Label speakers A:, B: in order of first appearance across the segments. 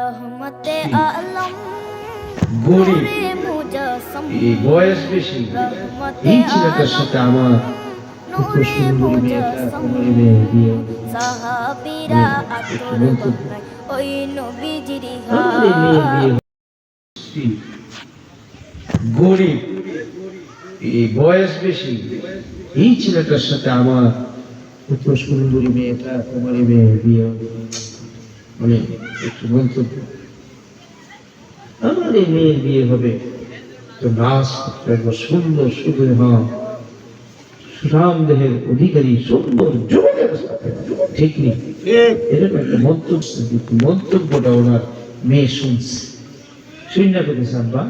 A: রহমতে আলম। মুজাসসাম
B: এই বয়স বেশি। এই ছেলেটার সাথে আমার
A: সাহাবীরা আতর ওই নবীজির?
B: গরিব এই বয়স বেশি। এই ছেলেটার সাথে আমার সুন্দরী মেয়েটা তোমার মেয়ে বিয়ে। মানে একটু মন্তব্য। আমার এই মেয়ের বিয়ে হবে। তো নাচ একবার সুন্দর সুন্দর হ্যাঁ সুরাম দেহের অধিকারী সুন্দর যুবকের ঠিক নেই। এরকম একটা মন্তব্য মন্তব্যটা ওনার মেয়ে শুনছে। শুননা করেছে আব্বা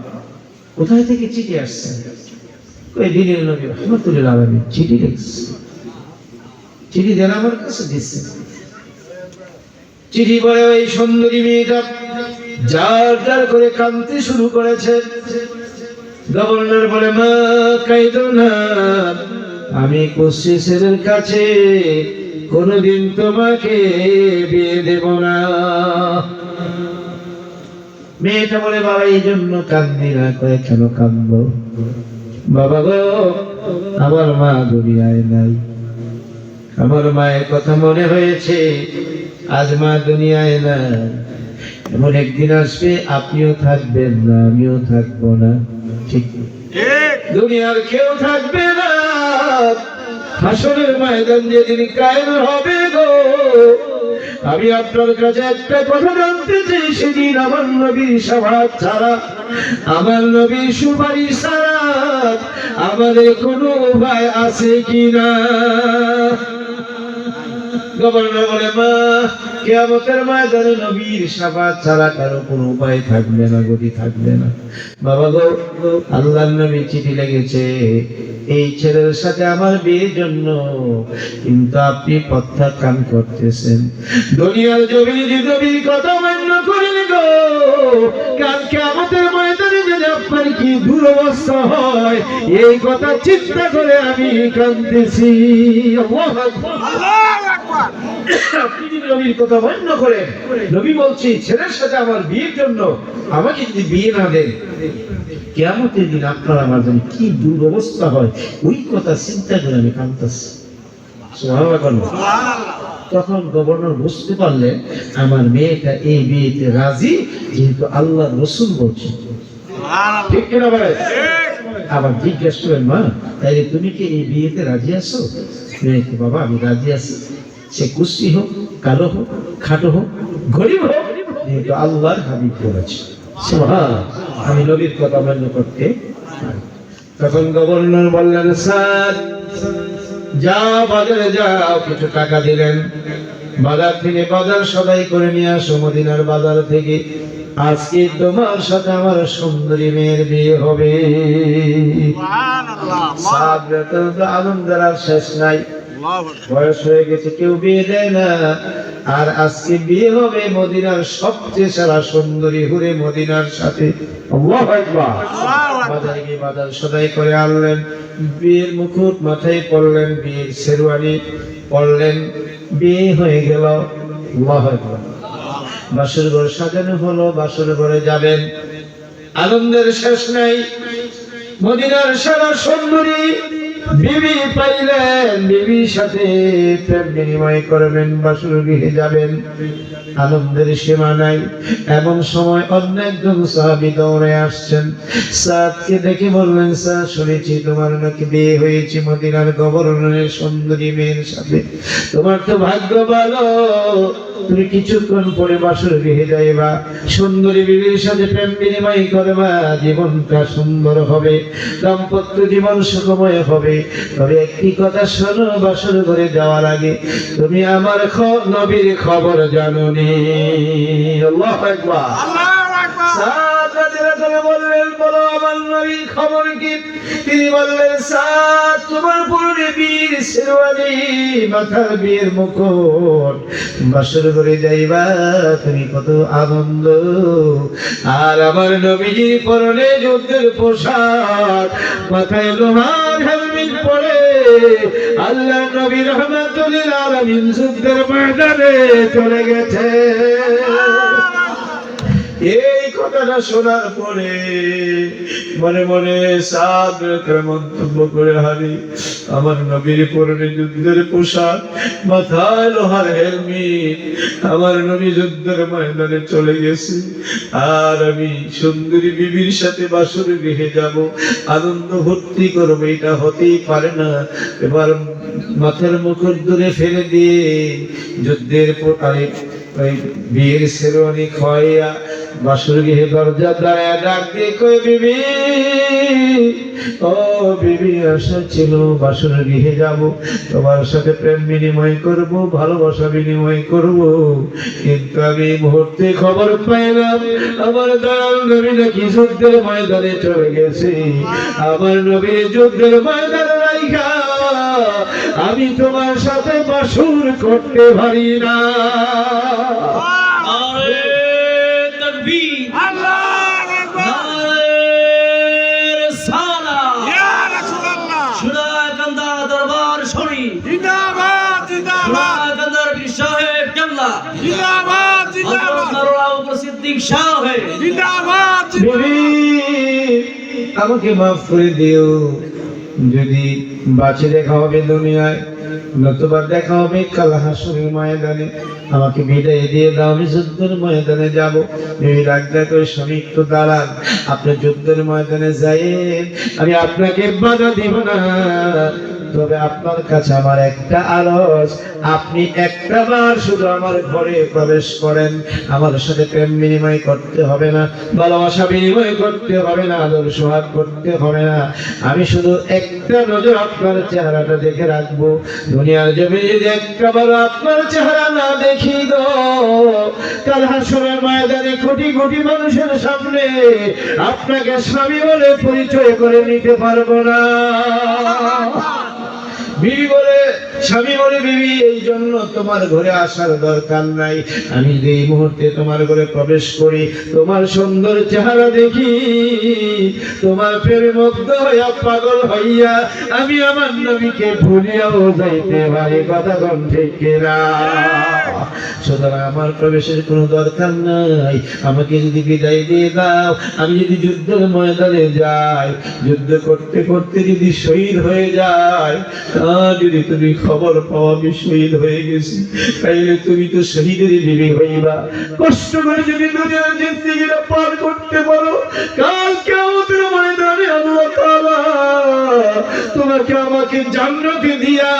B: কোথায় থেকে চিঠি আসছে? দিনের নবী রহমতুল্লাহ চিঠি লিখছে। চিঠি দেন আমার কাছে দিচ্ছে। চিঠি পরে ওই সুন্দরী মেয়েটা, যার যার করে কাঁদতে শুরু করেছে। গভর্নর বলে, মা কাইদো না। আমি কোশিসের কাছে কোনোদিন তোমাকে বিয়ে দেব না। মেয়েটা বলে, বাবা, এই জন্য কান্দি না, কয়ে কেন কান্দ বাবা গো, আমার মা দুনিয়ায় নাই। আমার মায়ের কথা মনে হয়েছে আজ মা দুনিয়ায় না এমন একদিন আসবে আপনিও থাকবেন না আমিও থাকব না। ঠিক। দুনিয়ার কেউ থাকবে না। হাসরের ময়দান যেদিন কায়েম হবে গো আমি আপনার কাছে একটা কথা জানতে চাই সেদিন আমার নবীর সভা ছাড়া আমার নবীর সুপারিশ ছাড়া আমাদের কোনো উপায় আছে কিনা? গভর্নর বলে মা কেয়ামতের ময়দানে নবীর সাফাত ছাড়া কারও কোনো উপায় থাকবে না, গতি থাকবে না। বাবা গো, আল্লাহর নবী চিঠি লেগেছে এই ছেলের সাথে আমার বিয়ের জন্য কিন্তু আপনি করতেছেন। দুনিয়ার কথা মান্য করেন গো কালকে আমাদের ময়দানে যদি আপনার কি দুরবস্থা হয়, এই কথা চিন্তা করে আমি কাঁদতেছি। আকবার। আপনি যদি নবীর মান্য করেন নবী বলছি ছেলের সাথে আমার বিয়ের জন্য আমাকে যদি বিয়ে না দেন কেমতের দিন আপনার আমার জন্য কি দুরবস্থা হয়? ওই কথা চিন্তা করে আমি কাঁদতেছি। তখন গভর্নর বুঝতে পারলেন আমার মেয়েটা এই বিয়েতে রাজি যেহেতু আল্লাহ রসুল বলছে। ঠিক কিনা ভাই আবার জিজ্ঞেস করেন মা তাইলে তুমি কি এই বিয়েতে রাজি আছো? মেয়েকে বাবা আমি রাজি আছি। সে কুস্তি হোক কালো হোক খাটো হোক গরিব হোক কিন্তু আল্লাহর হাবিব বলেছে। আমি নবীর কথা মান্য করতে। তখন গভর্নর বললেন স্যার যা বাজারে যাও কিছু টাকা দিলেন বাজার থেকে বাজার সদাই করে নিয়ে আসো মদিনার বাজার থেকে আজকে তোমার সাথে আমার সুন্দরী মেয়ের বিয়ে হবে আনন্দের আর শেষ নাই বয়স হয়ে গেছে কেউ বিয়ে দেয় না। আর আজকে বিয়ে হবে মদিনার সবচেয়ে সেরা সুন্দরী হুরে মদিনার সাথে। বাজারে সদাই করে আনলেন বিয়ের মুকুট মাথায় পড়লেন বিয়ের শেরওয়ানি পড়লেন বিয়ে হয়ে গেল। বাসর ঘর সাজানো হলো বাসর ঘরে যাবেন। আনন্দের শেষ নাই মদিনার সারা সুন্দরী বিবি পাইলেন, বিবির সাথে প্রেম বিনিময় করবেন, বাসুর গৃহে যাবেন। আনন্দের সীমা নাই। এমন সময় অন্য একজন সাহাবি দৌড়ে আসছেন। সাদকে দেখে বললেন স্যার শুনেছি তোমার নাকি বিয়ে হয়েছে মদিনার গভর্নরের সুন্দরী মেয়ের সাথে। তোমার তো ভাগ্য ভালো। তুমি কিছুক্ষণ পরে বাসর গৃহে যাইবা। সুন্দরী বিবির সাথে প্রেম বিনিময় করবা। জীবনটা সুন্দর হবে দাম্পত্য জীবন সুখময় হবে। তবে একটি কথা শোনো বাসর ঘরে যাওয়ার আগে। তুমি আমার নবীর খবর জানো নি। আল্লাহ বললেন বলো আমার নবীর খবর কি? তিনি বললেন তোমার পুরনে বীর শেরওয়ানি মাথার বিয়ের মুকুট। বাসর ঘরে যাইবা তুমি কত আনন্দ। আর আমার নবীজির পরনে যুদ্ধের পোশাক মাথায় লোহার হেলমেট পরে আল্লাহ নবী রহমাতুল্লিল আলামিন যুদ্ধের ময়দানে চলে গেছে। এই কথাটা শোনার পরে মনে মনে সাদ মন্তব্য করে হারি। আমার নবীর পরনে যুদ্ধের পোশাক, মাথায় লোহার হেলমেট। আমার নবী যুদ্ধের ময়দানে চলে গেছে। আর আমি সুন্দরী বিবির সাথে বাসর গৃহে যাব। আনন্দ ভর্তি করব, এটা হতেই পারে না। এবার মাথার মুখর দূরে ফেলে দিয়ে যুদ্ধের পর আরে ওই বিয়ের বাসর গৃহে দরজা ডাক দিয়ে বিবি, ও বিবি আশা ছিল বাসর গৃহে যাব। তোমার সাথে প্রেম বিনিময় করব, ভালোবাসা বিনিময় করব। কিন্তু আমি মুহূর্তে খবর পাইলাম, আমার দয়াল নবী নাকি যুদ্ধের ময়দানে চলে গেছে। আমার নবী যুদ্ধের ময়দানে রাইখা আমি তোমার সাথে বাসুর করতে পারি না।
C: ইয়া
B: আমাকে মাফ করে দিও। যদি বাঁচে দেখা হবে দুনিয়ায়, নতুবা দেখা হবে কাল হাসুরের ময়দানে। আমাকে বিদায় দিয়ে দাও, আমি যুদ্ধের ময়দানে যাব। এই রাগদা করে স্বামী একটু দাঁড়ান আপনি যুদ্ধের ময়দানে যাইয়েন, আমি আপনাকে বাধা দিব না। তবে আপনার কাছে আমার একটা আলস। আপনি একটা বার শুধু আমার ঘরে প্রবেশ করেন। আমার সাথে প্রেম বিনিময় করতে হবে না, ভালোবাসা বিনিময় করতে হবে না, আদর সোহাগ করতে হবে না। আমি শুধু একটা নজর আপনার চেহারাটা দেখে রাখব। দুনিয়ার জমি যদি একটা বার আপনার চেহারা না দেখি গো। কাল হাসরের ময়দানে কোটি কোটি মানুষের সামনে আপনাকে স্বামী বলে পরিচয় করে নিতে পারব না। বিবি বলে স্বামী বলে, বিবি এই জন্য তোমার ঘরে আসার দরকার নাই। আমি এই মুহূর্তে তোমার ঘরে প্রবেশ করি, তোমার সুন্দর চেহারা দেখি, তোমার প্রেমে মুগ্ধ হইয়া পাগল হইয়া আমি আমার নবীকে ভুলিয়াও যাইতে পারি কথা কোন ঠিক সুতরাং আমার প্রবেশের কোনো দরকার নাই। আমাকে যদি বিদায় দিয়ে দাও, আমি যদি যুদ্ধের ময়দানে যাই, যুদ্ধ করতে করতে যদি শহীদ হয়ে যায় আর যদি তুমি খবর পাও আমি শহীদ হয়ে গেছি। তাইলে তুমি তো শহীদের বিবি হইবা। কষ্ট করে যদি দুনিয়ার জিন্দিগিটা পার করতে পারো, কাল কেমতের ময়দানে আল্লাহ তাআলা তোমাকে আমাকে জান্নাতে দিয়া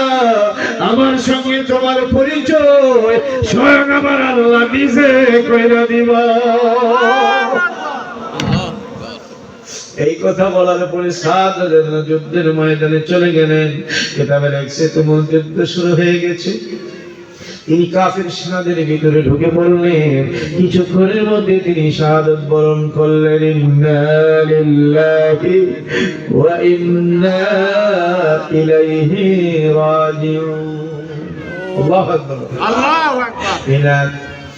B: আমার সঙ্গে তোমার পরিচয় স্বয়ং আমার আল্লাহ নিজে কইরা দিবা। এই কথা বলার পরে সাত হাজার যুদ্ধের ময়দানে চলে গেলেন। কেতাবে লেখছে তোমার যুদ্ধ শুরু হয়ে গেছে। তিনি কাফের সেনাদের ভিতরে ঢুকে পড়লেন। কিছুক্ষণের মধ্যে তিনি শাহাদত বরণ করলেন ইলাইহি রাজিউন। আল্লাহু আকবার।
C: আল্লাহু আকবার।
B: এনার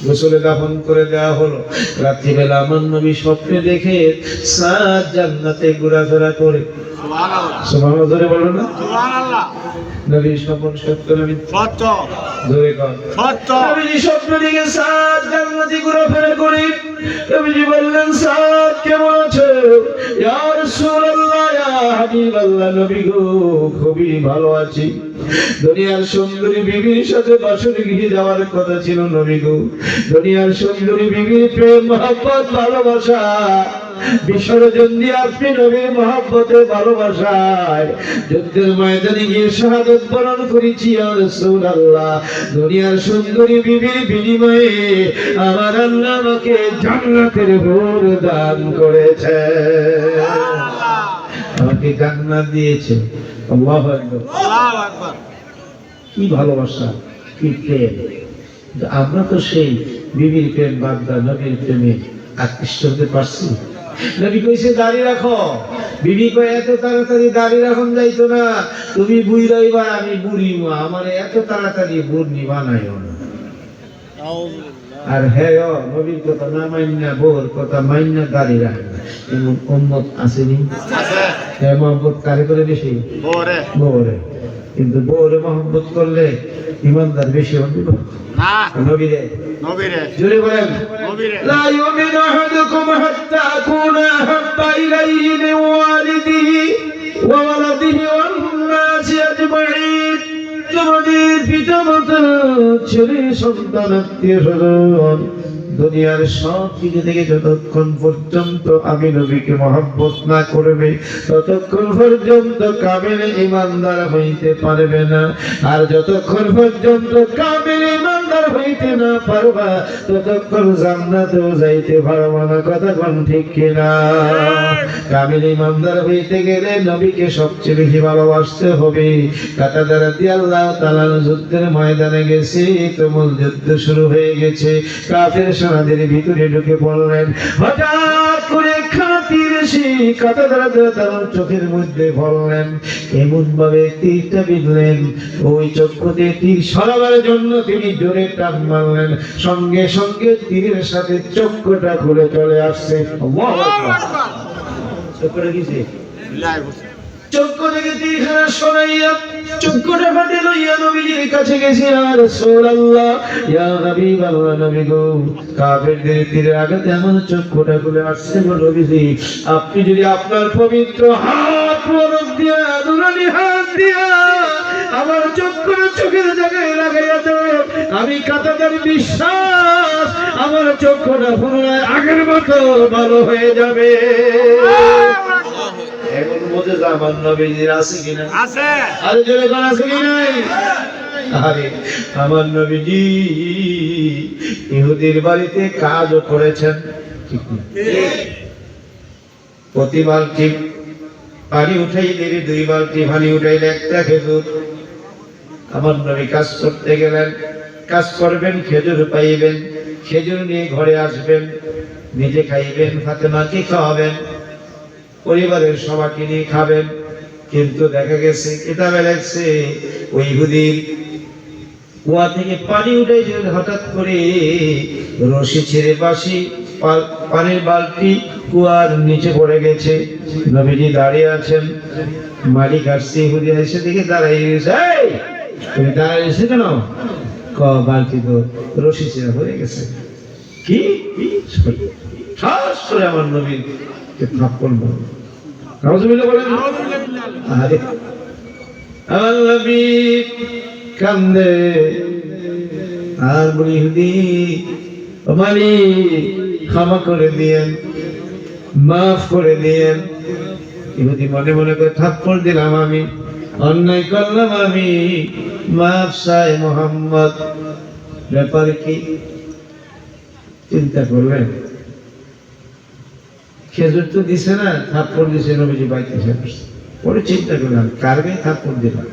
B: গোসলে দাফন করে দেওয়া হলো। রাত্রিবেলা আমার নবী স্বপ্নে দেখে সাত জান্নাতে ঘোরাফেরা করে। ধরে বলো না।
C: সুবহানাল্লাহ।
B: নবীর স্বপ্ন সত্য নবী?
C: সত্য।
B: ধরে কর
C: সত্য।
B: স্বপ্ন দেখে সাত জান্নাতি ঘোরাফেরা করে। নবীজি বললেন সাদ কেমন আছো? ইয়া রাসূলুল্লাহ, ইয়া হাবিবাল্লাহ, নবী গো, খুবই ভালো আছি। দুনিয়ার সুন্দরী বিবির সাথে বাসর গৃহে যাওয়ার কথা ছিল নবী গো। দুনিয়ার সুন্দরী বিবির প্রেম, মহব্বত, ভালোবাসা বিসর্জন দিয়ে আপনি নবীর মহব্বতে ভালোবাসায়। যুদ্ধের ময়দানে গিয়ে শাহাদত বরণ করেছি আর আল্লাহ দুনিয়ার সুন্দরী বিবির বিনিময়ে আমার আল্লাহ আমাকে জান্নাতের ভোর দান করেছে। আমাকে জান্নাত দিয়েছে। আল্লাহু আকবার। কি ভালোবাসা কি প্রেম। আমরা তো সেই বিবির প্রেম বাগদা নবীর প্রেমে আকৃষ্ট হতে পারছি। নবী কইছে রাখো। বিবি কয় এত তাড়াতাড়ি দাঁড়িয়ে রাখুন যাইতো না। তুমি বুড়ি রইবা আমি বুড়ি মা আমার এত তাড়াতাড়ি বুড়নি বানাইও না। আর হ্যাঁ ও, নবীর কথা না মাইন্না বোর কথা মাইন্না দাঁড়িয়ে রাখে এমন উম্মত আসেনি?
C: আছে।
B: হ্যাঁ মোহাম্মত কারে করে বেশি?
C: ওরে
B: বউরে। কিন্তু বউরে মহব্বত করলে ইমানদার বেশি হবে।
C: না।
B: নবীরে।
C: নবীরে।
B: জোরে বলেন।
C: নবীরে।
B: লা ইউমিনু আহাদুকুম হাত্তা আকুনা হাব্বা ইলাইহি মিন ওয়ালিদিহি ওয়া ওয়ালাদিহি ওয়ান নাসি আজমাইন। তোমাদের পিতামাতা ছেলে সন্তান আত্মীয় স্বজন দুনিয়ার সব কিছু থেকে যতক্ষণ পর্যন্ত আমি নবীকে মহব্বত না করবে, ততক্ষণ পর্যন্ত কামের ইমানদার হইতে পারবে না। আর যতক্ষণ পর্যন্ত কামেল হইতে না পারবা, ততক্ষণ জান্নাতেও যাইতে না। কথা কোন ঠিক কিনা? কামিল ইমানদার হইতে গেলে নবীকে সবচেয়ে বেশি ভালোবাসতে হবে। কাটা দ্বারা আল্লাহ তালার যুদ্ধের ময়দানে গেছে তুমুল যুদ্ধ শুরু হয়ে গেছে। কাফের সেনাদের ভিতরে ঢুকে পড়লেন। হঠাৎ করে খাতির সে কথা দাঁড়াতে তার চোখের মধ্যে ভরলেন এমন ভাবে তীরটা বিঁধলেন। ওই চক্ষু দিয়ে তীর সরাবার জন্য তিনি জোরে টান মারলেন। সঙ্গে সঙ্গে তীরের সাথে চক্ষুটা ঘুরে চলে আসছে। চক্ষুটা চক্ষু থেকে তীর সরাইয়া ফাটে লইয়া নবীজির কাছে গেছি, ইয়া নবী গো? কাফেরদের আঘাতে আমার চক্ষুটা খুলে আসছে গো নবীজি, আপনি যদি আপনার পবিত্র হাত মোবারক দিয়া দুরানি হাত দিয়া আমার চক্ষুটা চোখের জায়গায় লাগাইয়া দেন, আমি কাতাদার বিশ্বাস, আমার চক্ষুটা পুনরায় আগের মতো ভালো হয়ে যাবে। এখন বোঝে আমার নবীজির আছে কিনা
C: আছে।
B: আরে জোরে কোন আছে কি নাই? আরে আমার নবীজি ইহুদির বাড়িতে কাজও করেছেন। ঠিক না? প্রতি বালতি পানি উঠাই দিবি দুই বালতি পানি উঠাইলে একটা খেজুর। আমার নবী কাজ করতে গেলেন কাজ করবেন খেজুর পাইবেন খেজুর নিয়ে ঘরে আসবেন নিজে খাইবেন ফাতেমাকে খাওয়াবেন। পরিবারের সবাইকে নিয়ে খাবেন। কিন্তু দেখা গেছে কিতাবে লেখছে ওই হুদির কুয়া থেকে পানি উঠে যে হঠাৎ করে রশি ছেড়ে বাসি পানির বালতি কুয়ার নিচে পড়ে গেছে। নবীজি দাঁড়িয়ে আছেন। মালিক আসছে হুদি এসে দেখে দাঁড়াই গেছে "এই, তুমি দাঁড়াই গেছে কেন? ক বালতি তো রশি ছেড়ে হয়ে গেছে। কি? ঠাস আমার নবীর ক্ষমা করে দিয়েন, মাফ করে দিয়েন। ইহুদি মনে মনে করে থাপ্পড় দিলাম আমি, অন্যায় করলাম আমি, মাফ সাই মোহাম্মদ। ব্যাপার কি? চিন্তা করলেন খেজুর তো দিছে না, থাপ্পড় দিছে, নবীজি বাইতে পরে চিন্তা করলাম কার গায়ে থাপ্পড় দিলাম?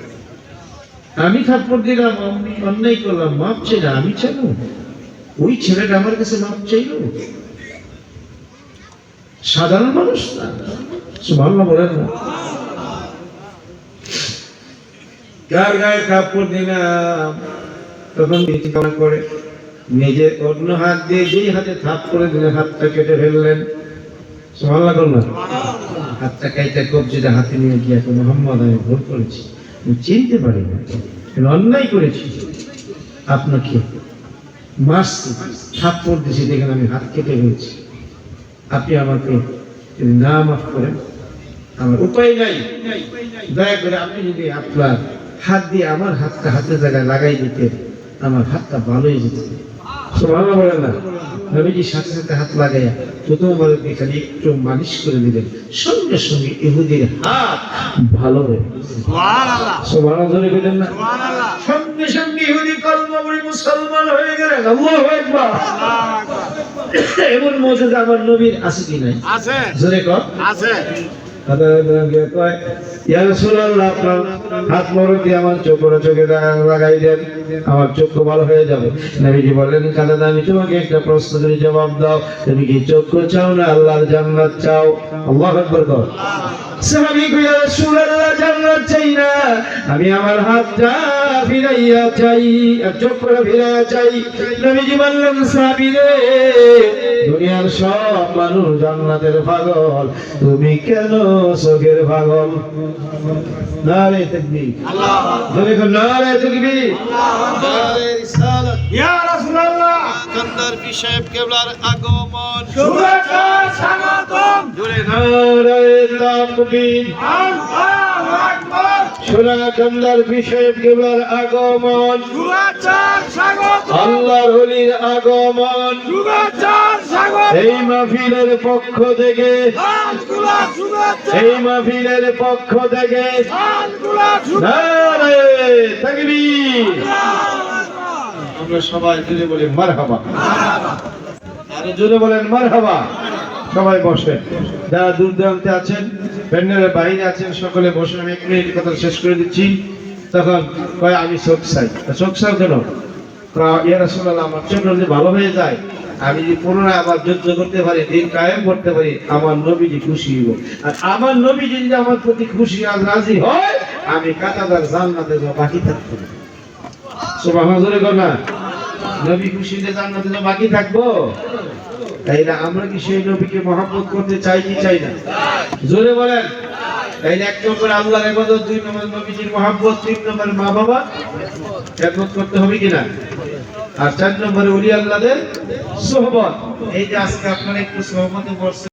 B: আমি থাপ্পড় দিলাম অন্যায় করলাম, মাপ চাই না, আমি চাইব? ওই ছেলেটা আমার কাছে মাপ চাইল? সাধারণ মানুষ না? সুবহানাল্লাহ বলেন না। কার গায়ে থাপ্পড় দিলাম। তখন করে নিজে অন্য হাত দিয়ে যেই হাতে থাপ করে দিলেন, হাতটা কেটে ফেললেন। সুবহানাল্লাহ করুন না। হাতটা কাইটা কবজিটা হাতে নিয়ে গিয়ে এখন মোহাম্মদ আমি ভুল করেছি। আমি চিনতে পারি না। আমি অন্যায় করেছি। আপনাকে মারছি থাপ্পড় দিয়েছি দেখেন আমি হাত কেটে ফেলছি। আপনি আমাকে যদি না মাফ করেন, আমার উপায় নাই। দয়া করে আপনি যদি আপনার হাত দিয়ে আমার হাতটা হাতের জায়গায় লাগাই দিতেন, আমার হাতটা ভালোই যেত। সুবহানাল্লাহ বলেন না। নবীজি সাথে সাথে হাত লাগাইয়া প্রথমবার এখানে একটু মালিশ করে দিলেন। সঙ্গে সঙ্গে ইহুদির হাত ভালো হয়ে
C: সুবহানাল্লাহ।
B: ধরে গেলেন না? সঙ্গে সঙ্গে ইহুদি কলমা বলে মুসলমান হয়ে গেলেন। আল্লাহু এমন মজুদ আমার নবীর আছে কি নাই?
C: আছে।
B: জোরে কর।
C: আছে।
B: হাত চোখ লাগাই আমার ভালো হয়ে যাবে। আমি তোমাকে জবাব দাও। তুমি কি চক্ষু চাও না, আল্লাহর জান্নাত চাও? আল্লাহ আকবার সাহাবী কইয়া রাসূলুল্লাহ জান্নাত চাই না। আমি আমার হাতটা ফিরাইয়া চাই আর চক্ষুটা ফিরাইয়া চাই। নবীজি বললেন সাহাবী রে দুনিয়ার সব মানুষ জান্নাতের পাগল। তুমি কেন চোখের পাগল? নারে তাকবীর। কর নারে তাকবীর। নারে রিসালাত।
C: ইয়া
D: কান্দার সাহেব কেবলার আগমন।
C: শুভেচ্ছা স্বাগতম।
B: জোরে নারে তাকবীর
C: আল্লাহু আকবার
B: সোনাকান্দার বিষয় কেবল আগমন।
C: স্বাগত
B: আল্লাহর হলির আগমন।
C: স্বাগত
B: এই মাহফিলের পক্ষ থেকে
C: শুভেচ্ছা।
B: এই মাহফিলের পক্ষ থেকে
C: আলগুলা শুভেচ্ছা।
B: নারে তাকবীর আমরা সবাই জুড়ে বলি মারহাবা। আরে জোরে বলেন মারহাবা। সবাই বসেন। যারা দূর দূরান্তে আছেন প্যান্ডেলের বাইরে আছেন সকলে বসে আমি এক মিনিট কথা শেষ করে দিচ্ছি। তখন কয় আমি চোখ চাই। চোখ চাও কেন? কয়, ইয়া আমার চোখ যদি ভালো হয়ে যায় আমি যদি পুনরায় আবার যুদ্ধ করতে পারি দিন কায়েম করতে পারি আমার নবীজি খুশি হইব। আর আমার নবীজি যদি আমার প্রতি খুশি আর রাজি হয় আমি কাতাদার জান্নাতে বাকি থাকব। না সুবহানাল্লাহ কর না। নবী খুশিতে জান্নাতে তো বাকি থাকব? তাইলে আমরা কি সেই নবীকে করতে চাই কি চাই না? জোরে বলেন। তাইলে এক নম্বর আল্লাহর দুই নম্বর নবীজির মহাব্বত, তিন নম্বর মা বাবা খেদমত করতে হবে কিনা আর চার নম্বরে উলি আল্লাহদের সোহবত। এই যে আজকে আপনারা একটু সহমত বসছেন